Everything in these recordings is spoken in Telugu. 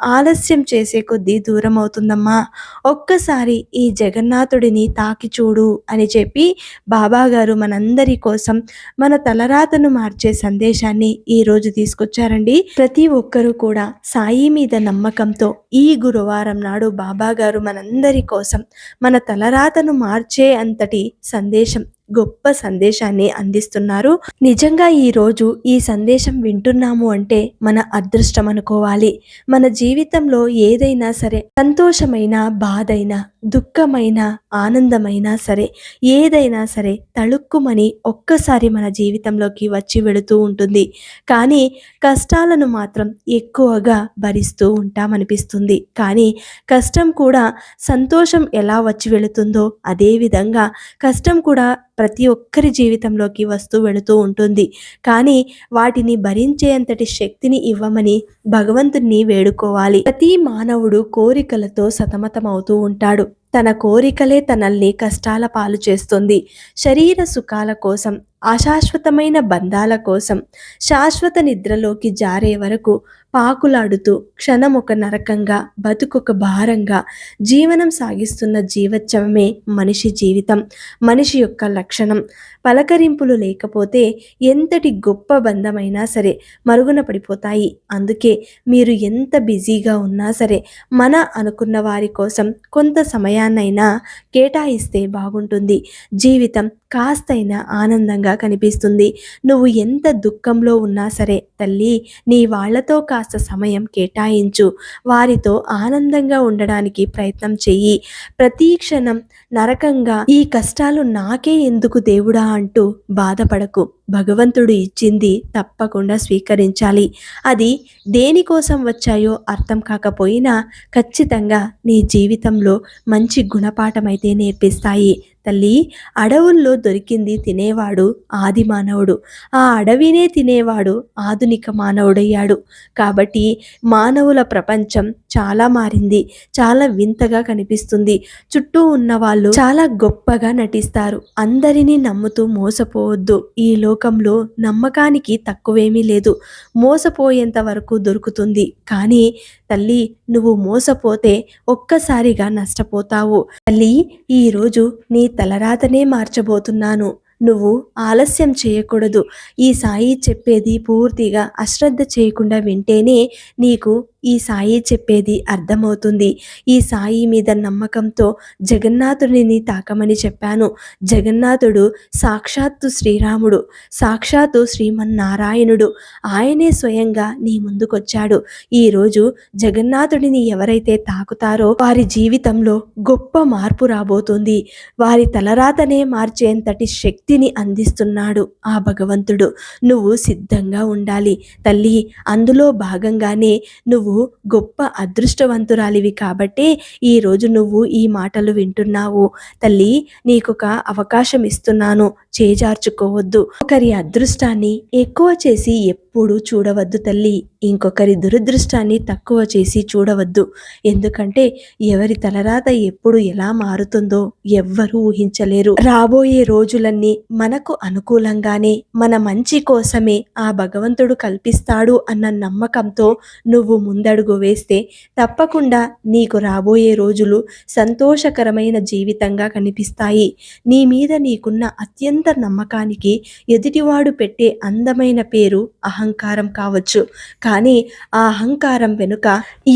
ఆలస్యం చేసే కొద్దీ దూరం అవుతుందమ్మా ఒక్కసారి ఈ జగన్నాథుడిని తాకి చూడు అని చెప్పి బాబాగారు మనందరి కోసం మన తలరాతను మార్చే సందేశాన్ని ఈరోజు తీసుకొచ్చారండి. ప్రతి ఒక్కరూ కూడా సాయి మీద నమ్మకంతో ఈ గురువారం నాడు బాబాగారు మనందరి కోసం మన తలరాతను మార్చే అంతటి సందేశం గొప్ప సందేశాన్ని అందిస్తున్నారు. నిజంగా ఈరోజు ఈ సందేశం వింటున్నాము అంటే మన అదృష్టం అనుకోవాలి. మన జీవితంలో ఏదైనా సరే సంతోషమైన బాధైనా దుఃఖమైన ఆనందమైనా సరే ఏదైనా సరే తళుక్కుమని ఒక్కసారి మన జీవితంలోకి వచ్చి వెళుతూ ఉంటుంది. కానీ కష్టాలను మాత్రం ఎక్కువగా భరిస్తూ ఉంటామనిపిస్తుంది. కానీ కష్టం కూడా సంతోషం ఎలా వచ్చి వెళుతుందో అదే విధంగా కష్టం కూడా ప్రతి ఒక్కరి జీవితంలోకి వస్తూ వెళుతూ ఉంటుంది. కానీ వాటిని భరించేంతటి శక్తిని ఇవ్వమని భగవంతుణ్ణి వేడుకోవాలి. ప్రతి మానవుడు కోరికలతో సతమతమవుతూ ఉంటాడు. తన కోరికలే తనల్ని కష్టాల పాలు చేస్తుంది. శరీర సుఖాల కోసం అశాశ్వతమైన బంధాల కోసం శాశ్వత నిద్రలోకి జారే వరకు పాకులాడుతూ క్షణం ఒక నరకంగా బతుకొక భారంగా జీవనం సాగిస్తున్న జీవోత్సవమే మనిషి జీవితం. మనిషి యొక్క లక్షణం పలకరింపులు లేకపోతే ఎంతటి గొప్ప బంధమైనా సరే మరుగున పడిపోతాయి. అందుకే మీరు ఎంత బిజీగా ఉన్నా సరే మన అనుకున్న వారి కోసం కొంత సమయాన్నైనా కేటాయిస్తే బాగుంటుంది. జీవితం కాస్తైనా ఆనందంగా కనిపిస్తుంది. నువ్వు ఎంత దుఃఖంలో ఉన్నా సరే తల్లి నీ వాళ్ళతో కాస్త సమయం కేటాయించు. వారితో ఆనందంగా ఉండడానికి ప్రయత్నం చెయ్యి. ప్రతి క్షణం నరకంగా ఈ కష్టాలు నాకే ఎందుకు దేవుడా అంటూ బాధపడకు. భగవంతుడు ఇచ్చింది తప్పకుండా స్వీకరించాలి. అది దేనికోసం వచ్చాయో అర్థం కాకపోయినా ఖచ్చితంగా నీ జీవితంలో మంచి గుణపాఠమైతే నేర్పిస్తాయి. తల్లి అడవుల్లో దొరికింది తినేవాడు ఆది మానవుడు ఆ అడవినే తినేవాడు ఆధునిక మానవుడయ్యాడు. కాబట్టి మానవుల ప్రపంచం చాలా మారింది చాలా వింతగా కనిపిస్తుంది. చుట్టూ ఉన్న వాళ్ళు చాలా గొప్పగా నటిస్తారు. అందరినీ నమ్ముతూ మోసపోవద్దు. ఈ లోకంలో నమ్మకానికి తక్కువేమీ లేదు. మోసపోయేంత వరకు దొరుకుతుంది. కానీ తల్లి నువ్వు మోసపోతే ఒక్కసారిగా నష్టపోతావు. తల్లి ఈరోజు నీ తలరాతనే మార్చబోతున్నాను. నువ్వు ఆలస్యం చేయకూడదు. ఈ సాయి చెప్పేది పూర్తిగా అశ్రద్ధ చేయకుండా వింటేనే నీకు ఈ సాయి చెప్పేది అర్థమవుతుంది. ఈ సాయి మీద నమ్మకంతో జగన్నాథుడిని తాకమని చెప్పాను. జగన్నాథుడు సాక్షాత్తు శ్రీరాముడు సాక్షాత్తు శ్రీమన్నారాయణుడు. ఆయనే స్వయంగా నీ ముందుకొచ్చాడు. ఈరోజు జగన్నాథుడిని ఎవరైతే తాకుతారో వారి జీవితంలో గొప్ప మార్పు రాబోతుంది. వారి తలరాతనే మార్చేంతటి శక్తిని అందిస్తున్నాడు ఆ భగవంతుడు. నువ్వు సిద్ధంగా ఉండాలి తల్లి. అందులో భాగంగానే నువ్వు గొప్ప అదృష్టవంతురాలివి కాబట్టే ఈరోజు నువ్వు ఈ మాటలు వింటున్నావు. తల్లి నీకొక అవకాశం ఇస్తున్నాను. చేజార్చుకోవద్దు. ఒకరి అదృష్టాన్ని ఎక్కువ చేసి ఎప్పుడు చూడవద్దు తల్లి. ఇంకొకరి దురదృష్టాన్ని తక్కువ చేసి చూడవద్దు. ఎందుకంటే ఎవరి తలరాత ఎప్పుడు ఎలా మారుతుందో ఎవ్వరూ ఊహించలేరు. రాబోయే రోజులన్నీ మనకు అనుకూలంగానే మన మంచి కోసమే ఆ భగవంతుడు కల్పిస్తాడు అన్న నమ్మకంతో నువ్వు ముందడుగు వేస్తే తప్పకుండా నీకు రాబోయే రోజులు సంతోషకరమైన జీవితంగా కనిపిస్తాయి. నీ మీద నీకున్న అత్యంత నమ్మకానికి ఎదుటివాడు పెట్టే అందమైన పేరు అహంకారం కావచ్చు. కానీ ఆ అహంకారం వెనుక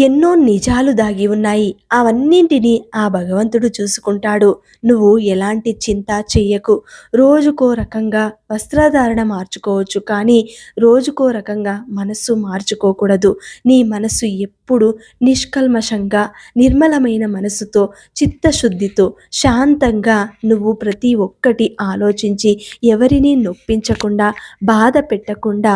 ఎన్నో నిజాలు దాగి ఉన్నాయి. అవన్నింటినీ ఆ భగవంతుడు చూసుకుంటాడు. నువ్వు ఎలాంటి చింత చెయ్యకు. రోజుకో రకంగా వస్త్రధారణ మార్చుకోవచ్చు. కానీ రోజుకో రకంగా మనస్సు మార్చుకోకూడదు. నీ మనస్సు ఎప్పుడు నిష్కల్మషంగా నిర్మలమైన మనసుతో చిత్తశుద్ధితో శాంతంగా నువ్వు ప్రతి ఒక్కటి ఆలోచించి ఎవరిని నొప్పించకుండా బాధ పెట్టకుండా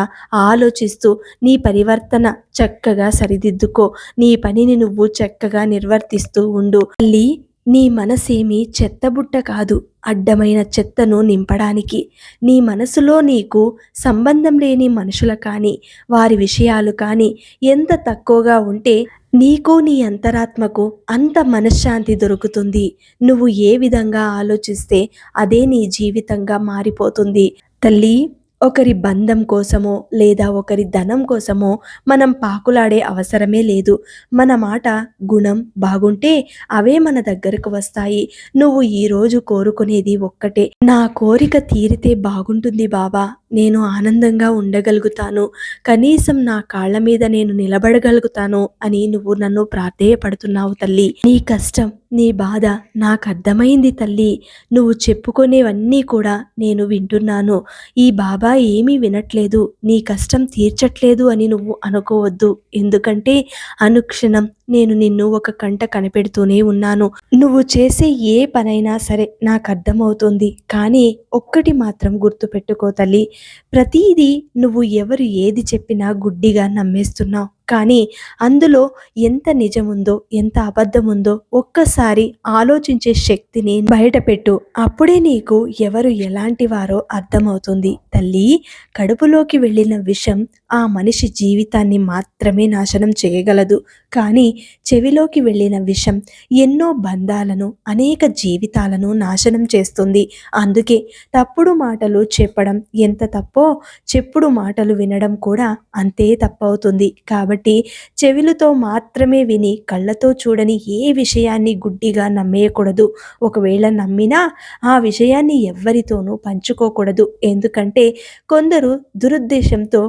ఆలోచిస్తూ నీ పరివర్తన చక్కగా సరిదిద్దుకో. నీ పనిని నువ్వు చక్కగా నిర్వర్తిస్తూ ఉండు. తల్లి నీ మనసేమి చెత్తబుట్ట కాదు. అడ్డమైన చెత్తను నింపడానికి. నీ మనసులో నీకు సంబంధం లేని మనుషుల కానీ వారి విషయాలు కానీ ఎంత తక్కువగా ఉంటే నీకు నీ అంతరాత్మకు అంత మనశ్శాంతి దొరుకుతుంది. నువ్వు ఏ విధంగా ఆలోచిస్తే అదే నీ జీవితంగా మారిపోతుంది. తల్లి ఒకరి బంధం కోసమో లేదా ఒకరి ధనం కోసమో మనం పాకులాడే అవసరమే లేదు. మన మాట గుణం బాగుంటే అవే మన దగ్గరకు వస్తాయి. నువ్వు ఈరోజు కోరుకునేది ఒక్కటే. నా కోరిక తీరితే బాగుంటుంది బాబా నేను ఆనందంగా ఉండగలుగుతాను. కనీసం నా కాళ్ళ మీద నేను నిలబడగలుగుతాను అని నువ్వు నన్ను ప్రాధేయపడుతున్నావు తల్లి. నీ కష్టం నీ బాధ నాకు అర్థమైంది తల్లి. నువ్వు చెప్పుకునేవన్నీ కూడా నేను వింటున్నాను. ఈ బాబా ఏమీ వినట్లేదు. నీ కష్టం తీర్చట్లేదు అని నువ్వు అనుకోవద్దు. ఎందుకంటే అనుక్షణం నేను నిన్ను ఒక కంట కనిపెడుతూనే ఉన్నాను. నువ్వు చేసే ఏ పనైనా సరే నాకు అర్థమవుతుంది. కానీ ఒక్కటి మాత్రం గుర్తుపెట్టుకో తల్లి. ప్రతిదీ నువ్వు ఎవరు ఏది చెప్పినా గుడ్డిగా నమ్మేస్తున్నావు. కానీ అందులో ఎంత నిజముందో ఎంత అబద్ధముందో ఒక్కసారి ఆలోచించే శక్తిని బయటపెట్టు. అప్పుడే నీకు ఎవరు ఎలాంటి వారో అర్థమవుతుంది. తల్లి కడుపులోకి వెళ్ళిన విషం ఆ మనిషి జీవితాన్ని మాత్రమే నాశనం చేయగలదు. కానీ చెవిలోకి వెళ్ళిన విషం ఎన్నో బంధాలను అనేక జీవితాలను నాశనం చేస్తుంది. అందుకే తప్పుడు మాటలు చెప్పడం ఎంత తప్పో చెప్పుడు మాటలు వినడం కూడా అంతే తప్పవుతుంది. కాబట్టి చెవిలతో మాత్రమే విని కళ్ళతో చూడని ఏ విషయాన్ని గుడ్డిగా నమ్మేయకూడదు. ఒకవేళ నమ్మినా ఆ విషయాన్ని ఎవ్వరితోనూ పంచుకోకూడదు. ఎందుకంటే కొందరు దురుద్దేశంతో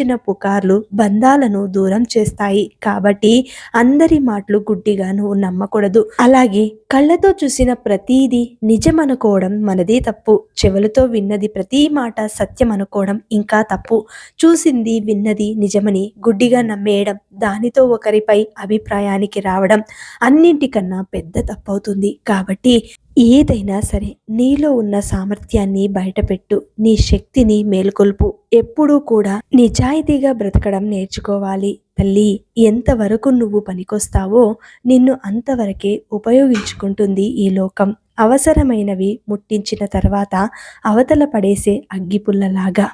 పుట్టించిన పుకార్లు బంధాలను దూరం చేస్తాయి. కాబట్టి అందరి మాటలు గుడ్డిగా నువ్వు నమ్మకూడదు. అలాగే కళ్ళతో చూసిన ప్రతీది నిజం అనుకోవడం మనదే తప్పు. చెవులతో విన్నది ప్రతి మాట సత్యం అనుకోవడం ఇంకా తప్పు. చూసింది విన్నది నిజమని గుడ్డిగా నమ్మేయడం దానితో ఒకరిపై అభిప్రాయానికి రావడం అన్నింటికన్నా పెద్ద తప్పవుతుంది. కాబట్టి ఏదైనా సరే నీలో ఉన్న సామర్థ్యాన్ని బయటపెట్టు నీ శక్తిని మేల్కొల్పు. ఎప్పుడూ కూడా నిజాయితీగా బ్రతకడం నేర్చుకోవాలి. తల్లి ఎంతవరకు నువ్వు పనికొస్తావో నిన్ను అంతవరకే ఉపయోగించుకుంటుంది ఈ లోకం. అవసరమైనవి ముట్టించిన తర్వాత అవతల పడేసే అగ్గిపుల్లలాగా.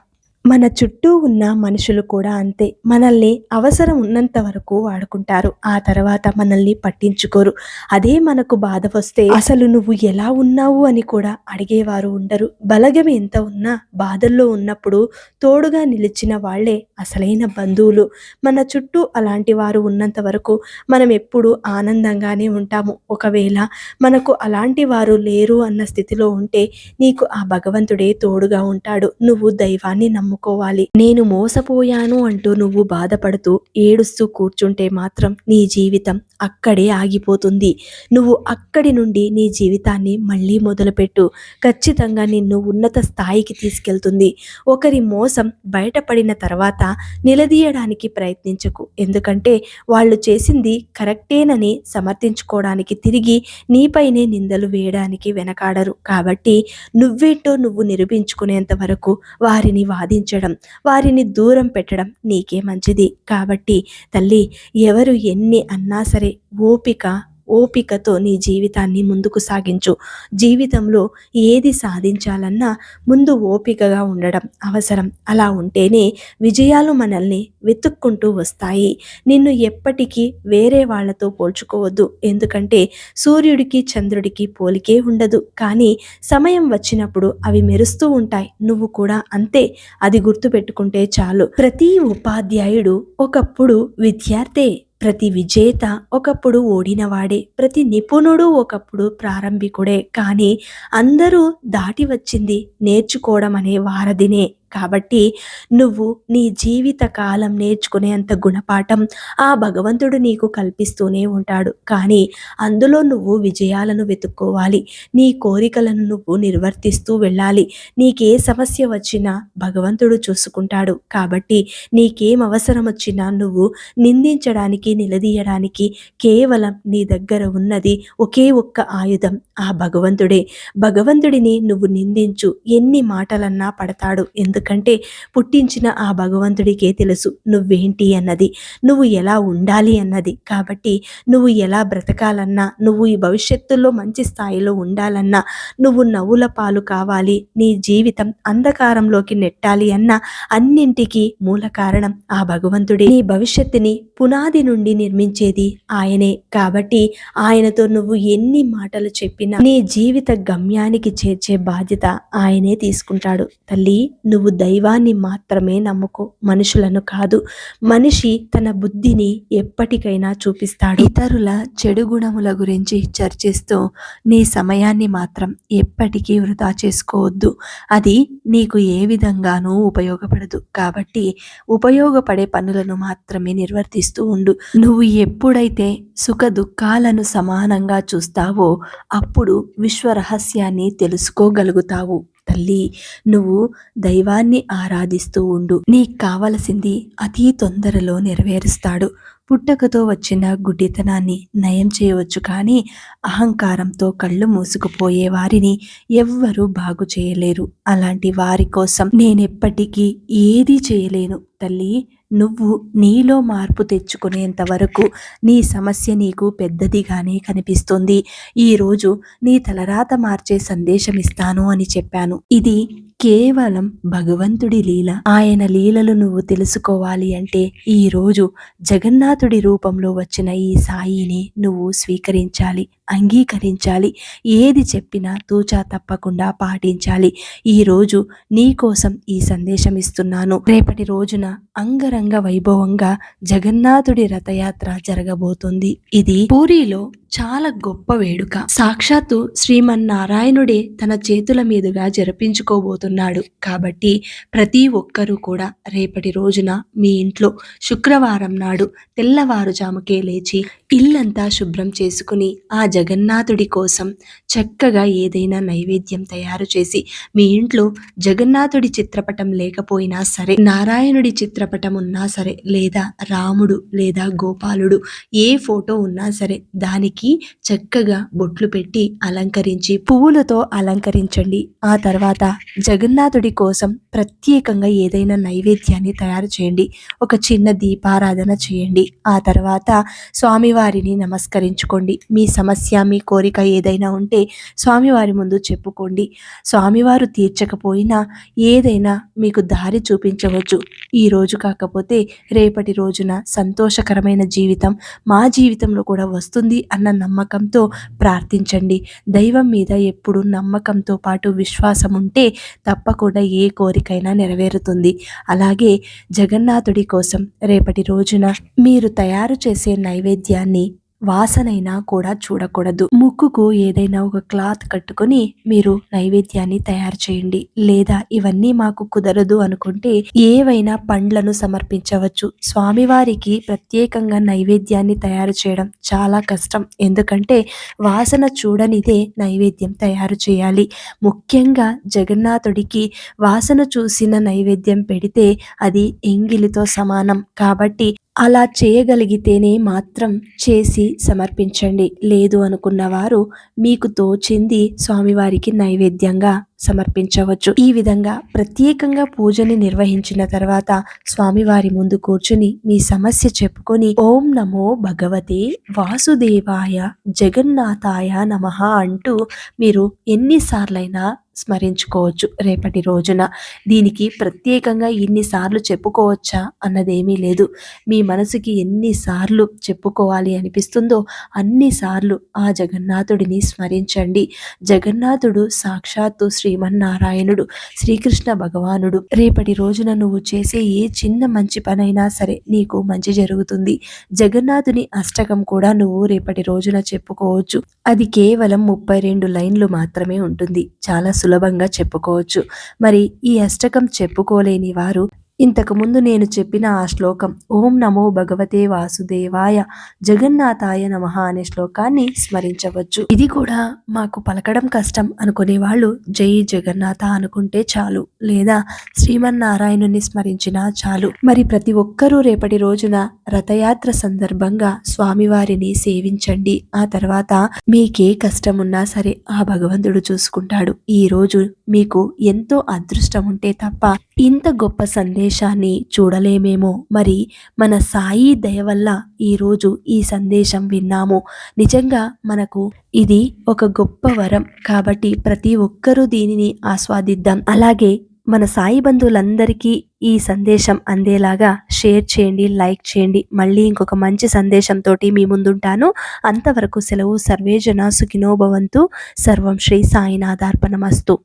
మన చుట్టూ ఉన్న మనుషులు కూడా అంతే. మనల్ని అవసరం ఉన్నంత వరకు వాడుకుంటారు. ఆ తర్వాత మనల్ని పట్టించుకోరు. అదే మనకు బాధ వస్తే అసలు నువ్వు ఎలా ఉన్నావు అని కూడా అడిగేవారు ఉండరు. బలగం ఎంత ఉన్నా బాధల్లో ఉన్నప్పుడు తోడుగా నిలిచిన వాళ్ళే అసలైన బంధువులు. మన చుట్టూ అలాంటి వారు ఉన్నంత వరకు మనం ఎప్పుడు ఆనందంగానే ఉంటాము. ఒకవేళ మనకు అలాంటి వారు లేరు అన్న స్థితిలో ఉంటే నీకు ఆ భగవంతుడే తోడుగా ఉంటాడు. నువ్వు దైవాన్ని నమ్ము నమ్ముకోవాలి. నేను మోసపోయాను అంటూ నువ్వు బాధపడుతూ ఏడుస్తూ కూర్చుంటే మాత్రం నీ జీవితం అక్కడే ఆగిపోతుంది. నువ్వు అక్కడి నుండి నీ జీవితాన్ని మళ్ళీ మొదలుపెట్టు. ఖచ్చితంగా నిన్ను ఉన్నత స్థాయికి తీసుకెళ్తుంది. ఒకరి మోసం బయటపడిన తర్వాత నిలదీయడానికి ప్రయత్నించకు. ఎందుకంటే వాళ్ళు చేసింది కరెక్టేనని సమర్థించుకోవడానికి తిరిగి నీపైనే నిందలు వేయడానికి వెనకాడరు. కాబట్టి నువ్వేంటో నువ్వు నిరూపించుకునేంత వరకు వారిని వాదించ ఉంచడం వారిని దూరం పెట్టడం నీకే మంచిది. కాబట్టి తల్లి ఎవరు ఎన్ని అన్నా సరే ఓపిక ఓపికతో నీ జీవితాన్ని ముందుకు సాగించు. జీవితంలో ఏది సాధించాలన్నా ముందు ఓపికగా ఉండడం అవసరం. అలా ఉంటేనే విజయాలు మనల్ని వెతుక్కుంటూ వస్తాయి. నిన్ను ఎప్పటికీ వేరే వాళ్ళతో పోల్చుకోవద్దు. ఎందుకంటే సూర్యుడికి చంద్రుడికి పోలికే ఉండదు. కానీ సమయం వచ్చినప్పుడు అవి మెరుస్తూ ఉంటాయి. నువ్వు కూడా అంతే. అది గుర్తుపెట్టుకుంటే చాలు. ప్రతి ఉపాధ్యాయుడు ఒకప్పుడు విద్యార్థే. ప్రతి విజేత ఒకప్పుడు ఓడినవాడే ప్రతి నిపుణుడు ఒకప్పుడు ప్రారంభికుడే. కానీ అందరూ దాటి వచ్చింది నేర్చుకోవడం అనే వారధినే. కాబట్టి నువ్వు నీ జీవిత కాలం నేర్చుకునేంత గుణపాఠం ఆ భగవంతుడు నీకు కల్పిస్తూనే ఉంటాడు. కానీ అందులో నువ్వు విజయాలను వెతుక్కోవాలి. నీ కోరికలను నువ్వు నిర్వర్తిస్తూ వెళ్ళాలి. నీకే సమస్య వచ్చినా భగవంతుడు చూసుకుంటాడు. కాబట్టి నీకేం అవసరం వచ్చినా నువ్వు నిందించడానికి నిలదీయడానికి కేవలం నీ దగ్గర ఉన్నది ఒకే ఒక్క ఆయుధం ఆ భగవంతుడే. భగవంతుడిని నువ్వు నిందించు. ఎన్ని మాటలన్నా పడతాడు. ఎందుకు ఎందుకంటే పుట్టించిన ఆ భగవంతుడికే తెలుసు నువ్వేంటి అన్నది. నువ్వు ఎలా ఉండాలి అన్నది. కాబట్టి నువ్వు ఎలా బ్రతకాలన్నా నువ్వు ఈ భవిష్యత్తులో మంచి స్థాయిలో ఉండాలన్నా నువ్వు నవ్వుల పాలు కావాలి నీ జీవితం అంధకారంలోకి నెట్టాలి అన్న అన్నింటికీ మూల కారణం ఆ భగవంతుడే. నీ భవిష్యత్తుని పునాది నుండి నిర్మించేది ఆయనే. కాబట్టి ఆయనతో నువ్వు ఎన్ని మాటలు చెప్పినా నీ జీవిత గమ్యానికి చేర్చే బాధ్యత ఆయనే తీసుకుంటాడు. తల్లి నువ్వు నువ్వు దైవాన్ని మాత్రమే నమ్ముకో మనుషులను కాదు. మనిషి తన బుద్ధిని ఎప్పటికైనా చూపిస్తాడు. ఇతరుల చెడు గుణముల గురించి చర్చిస్తూ నీ సమయాన్ని మాత్రం ఎప్పటికీ వృధా చేసుకోవద్దు. అది నీకు ఏ విధంగానూ ఉపయోగపడదు. కాబట్టి ఉపయోగపడే పనులను మాత్రమే నిర్వర్తిస్తూ ఉండు. నువ్వు ఎప్పుడైతే సుఖ దుఃఖాలను సమానంగా చూస్తావో అప్పుడు విశ్వ రహస్యాన్ని తెలుసుకోగలుగుతావు. తల్లి నువ్వు దైవాన్ని ఆరాధిస్తూ ఉండు. నీకు కావలసింది అతి తొందరలో నెరవేరుస్తాడు. పుట్టకతో వచ్చిన గుడ్డితనాన్ని నయం చేయవచ్చు కానీ అహంకారంతో కళ్ళు మూసుకుపోయే వారిని ఎవ్వరూ బాగు చేయలేరు. అలాంటి వారి కోసం నేనెప్పటికీ ఏదీ చేయలేను. తల్లి నువ్వు నీలో మార్పు తెచ్చుకునేంత వరకు నీ సమస్య నీకు పెద్దదిగానే కనిపిస్తుంది. ఈరోజు నీ తలరాత మార్చే సందేశం ఇస్తాను అని చెప్పాను. ఇది కేవలం భగవంతుడి లీల. ఆయన లీలలు నువ్వు తెలుసుకోవాలి అంటే ఈరోజు జగన్నాథుడి రూపంలో వచ్చిన ఈ సాయిని నువ్వు స్వీకరించాలి. అంగీకరించాలి. ఏది చెప్పినా తూచా తప్పకుండా పాటించాలి. ఈరోజు నీకోసం ఈ సందేశం ఇస్తున్నాను. రేపటి రోజున అంగరంగ వైభవంగా జగన్నాథుడి రథయాత్ర జరగబోతుంది. ఇది పూరిలో చాలా గొప్ప వేడుక. సాక్షాత్తు శ్రీమన్నారాయణుడే తన చేతుల మీదుగా జరిపించుకోబోతున్నాడు. కాబట్టి ప్రతి ఒక్కరూ కూడా రేపటి రోజున మీ ఇంట్లో శుక్రవారం నాడు తెల్లవారుజాముకే లేచి ఇల్లంతా శుభ్రం చేసుకుని ఆ జగన్నాథుడి కోసం చక్కగా ఏదైనా నైవేద్యం తయారు చేసి మీ ఇంట్లో జగన్నాథుడి చిత్రపటం లేకపోయినా సరే నారాయణుడి చిత్రపటం ఉన్నా సరే లేదా రాముడు లేదా గోపాలుడు ఏ ఫోటో ఉన్నా సరే దానికి చక్కగా బొట్లు పెట్టి అలంకరించి పువ్వులతో అలంకరించండి. ఆ తర్వాత జగన్నాథుడి కోసం ప్రత్యేకంగా ఏదైనా నైవేద్యాన్ని తయారు చేయండి. ఒక చిన్న దీపారాధన చేయండి. ఆ తర్వాత స్వామివారిని నమస్కరించుకోండి. మీ సమస్య మీ కోరిక ఏదైనా ఉంటే స్వామివారి ముందు చెప్పుకోండి. స్వామివారు తీర్చకపోయినా ఏదైనా మీకు దారి చూపించవచ్చు. ఈ రోజు కాకపోతే రేపటి రోజున సంతోషకరమైన జీవితం మా జీవితంలో కూడా వస్తుంది అన్న నమ్మకంతో ప్రార్థించండి. దైవం మీద ఎప్పుడు నమ్మకంతో పాటు విశ్వాసం ఉంటే తప్పకుండా ఏ కోరికైనా నెరవేరుతుంది. అలాగే జగన్నాథుడి కోసం రేపటి రోజున మీరు తయారు చేసే నైవేద్యాన్ని వాసనైనా కూడా చూడకూడదు. ముక్కుకు ఏదైనా ఒక క్లాత్ కట్టుకొని మీరు నైవేద్యాన్ని తయారు చేయండి. లేదా ఇవన్నీ మాకు కుదరదు అనుకుంటే ఏవైనా పండ్లను సమర్పించవచ్చు. స్వామివారికి ప్రత్యేకంగా నైవేద్యాన్ని తయారు చేయడం చాలా కష్టం. ఎందుకంటే వాసన చూడనిదే నైవేద్యం తయారు చేయాలి. ముఖ్యంగా జగన్నాథుడికి వాసన చూసిన నైవేద్యం పెడితే అది ఎంగిలితో సమానం. కాబట్టి అలా చేయగలిగితేనే మాత్రం చేసి సమర్పించండి. లేదు అనుకున్న వారు మీకు తోచింది స్వామివారికి నైవేద్యంగా సమర్పించవచ్చు. ఈ విధంగా ప్రత్యేకంగా పూజని నిర్వహించిన తర్వాత స్వామివారి ముందు కూర్చుని మీ సమస్య చెప్పుకొని ఓం నమో భగవతే వాసుదేవాయ జగన్నాథాయ నమ అంటూ మీరు ఎన్నిసార్లైనా స్మరించుకోవచ్చు రేపటి రోజున. దీనికి ప్రత్యేకంగా ఇన్నిసార్లు చెప్పుకోవచ్చా అన్నదేమీ లేదు. మీ మనసుకి ఎన్నిసార్లు చెప్పుకోవాలి అనిపిస్తుందో అన్నిసార్లు ఆ జగన్నాథుడిని స్మరించండి. జగన్నాథుడు సాక్షాత్తు శ్రీమన్నారాయణుడు శ్రీకృష్ణ భగవానుడు. రేపటి రోజున నువ్వు చేసే ఏ చిన్న మంచి పనైనా సరే నీకు మంచి జరుగుతుంది. జగన్నాథుని అష్టకం కూడా నువ్వు రేపటి రోజున చెప్పుకోవచ్చు. అది కేవలం ముప్పై రెండు లైన్లు మాత్రమే ఉంటుంది. చాలా సులభంగా చెప్పుకోవచ్చు. మరి ఈ అష్టకం చెప్పుకోలేని వారు ఇంతకుముందు నేను చెప్పిన ఆ శ్లోకం ఓం నమో భగవతే వాసుదేవాయ జగన్నాథాయ నమ అనే శ్లోకాన్ని స్మరించవచ్చు. ఇది కూడా మాకు పలకడం కష్టం అనుకునే వాళ్ళు జై జగన్నాథ అనుకుంటే చాలు లేదా శ్రీమన్నారాయణుని స్మరించినా చాలు. మరి ప్రతి ఒక్కరూ రేపటి రోజున రథయాత్ర సందర్భంగా స్వామివారిని సేవించండి. ఆ తర్వాత మీకే కష్టం ఉన్నా సరే ఆ భగవంతుడు చూసుకుంటాడు. ఈ రోజు మీకు ఎంతో అదృష్టం ఉంటే తప్ప ఇంత గొప్ప సందేశాన్ని చూడలేమేమో? మరి మన సాయి దయ వల్ల ఈరోజు ఈ సందేశం విన్నాము. నిజంగా మనకు ఇది ఒక గొప్ప వరం. కాబట్టి ప్రతి ఒక్కరూ దీనిని ఆస్వాదిద్దాం. అలాగే మన సాయి బంధువులందరికీ ఈ సందేశం అందేలాగా షేర్ చేయండి లైక్ చేయండి. మళ్ళీ ఇంకొక మంచి సందేశంతో మీ ముందుంటాను. అంతవరకు సెలవు సర్వేజన సుఖినోభవంతు సర్వం శ్రీ సాయినాథార్పణమస్తు.